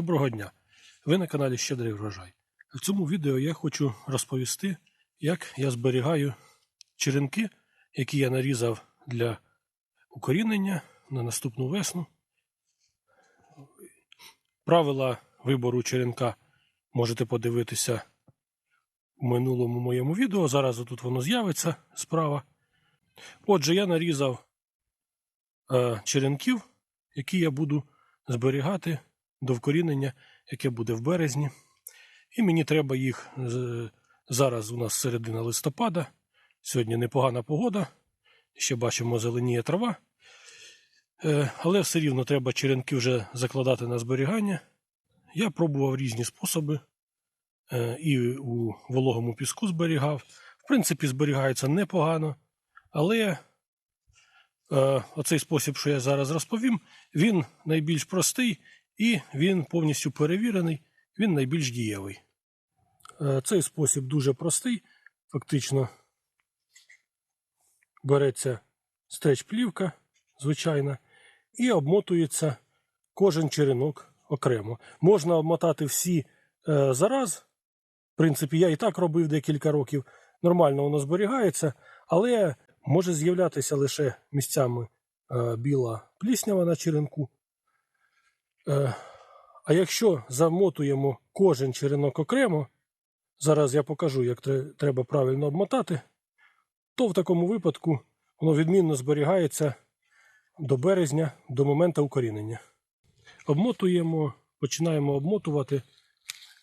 Доброго дня! Ви на каналі Щедрий врожай. В цьому відео я хочу розповісти, як я зберігаю черенки, які я нарізав для укорінення на наступну весну. Правила вибору черенка можете подивитися у минулому моєму відео. Зараз тут воно з'явиться справа. Отже, я нарізав е, черенків, які я буду зберігати до вкорінення, яке буде в березні. І мені треба їх зараз у нас середина листопада. Сьогодні непогана погода. Ще бачимо, зеленіє трава. Е, Але все рівно треба черенки вже закладати на зберігання. Я пробував різні способи. Е, І у вологому піску зберігав. В принципі, зберігається непогано. Але е, оцей спосіб, що я зараз розповім, він найбільш простий і він повністю перевірений, він найбільш дієвий. Е, Цей спосіб дуже простий. Фактично береться стреч-плівка, звичайна, і обмотується кожен черенок окремо. Можна обмотати всі е, зараз. В принципі, я і так робив декілька років. Нормально воно зберігається, але може з'являтися лише місцями е, біла пліснява на черенку. Е, а якщо замотуємо кожен черенок окремо, зараз я покажу, як треба правильно обмотати, то в такому випадку воно відмінно зберігається до березня, до моменту укорінення. Обмотуємо, починаємо обмотувати,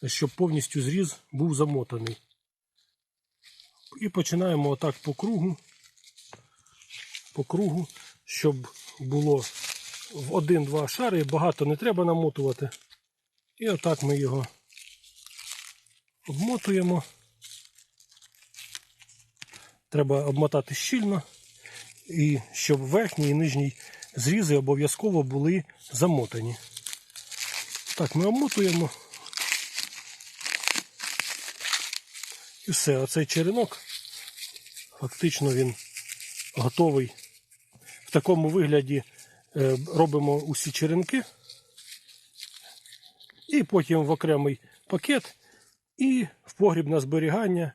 щоб повністю зріз був замотаний. І починаємо отак по кругу, по кругу, щоб було в один-два шари, багато не треба намотувати. І отак ми його обмотуємо. Треба обмотати щільно, і щоб верхній і нижній зрізи обов'язково були замотані. Так, ми обмотуємо. І все, оцей черенок, фактично він готовий. В такому вигляді робимо усі черенки. І потім в окремий пакет і в погріб на зберігання.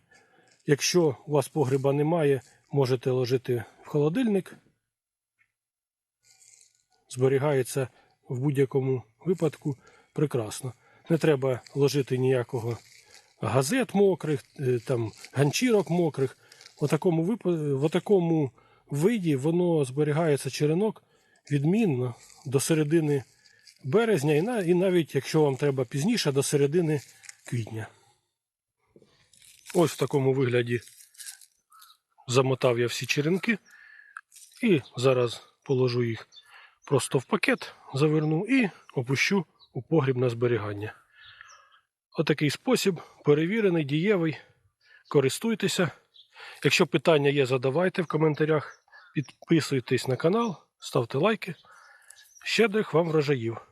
Якщо у вас погреба немає, можете ложити в холодильник. Зберігається в будь-якому випадку прекрасно. Не треба ложити ніякого газет мокрих, е, там, ганчірок мокрих. В такому, вип... в такому виді воно зберігається черенок відмінно до середини березня, і, навіть якщо вам треба пізніше, до середини квітня. Ось в такому вигляді замотав я всі черенки. І зараз положу їх просто в пакет, заверну і опущу у погріб на зберігання. Отакий спосіб перевірений, дієвий. Користуйтеся. Якщо питання є, задавайте в коментарях. Підписуйтесь на канал, ставте лайки. Щедрих вам врожаїв!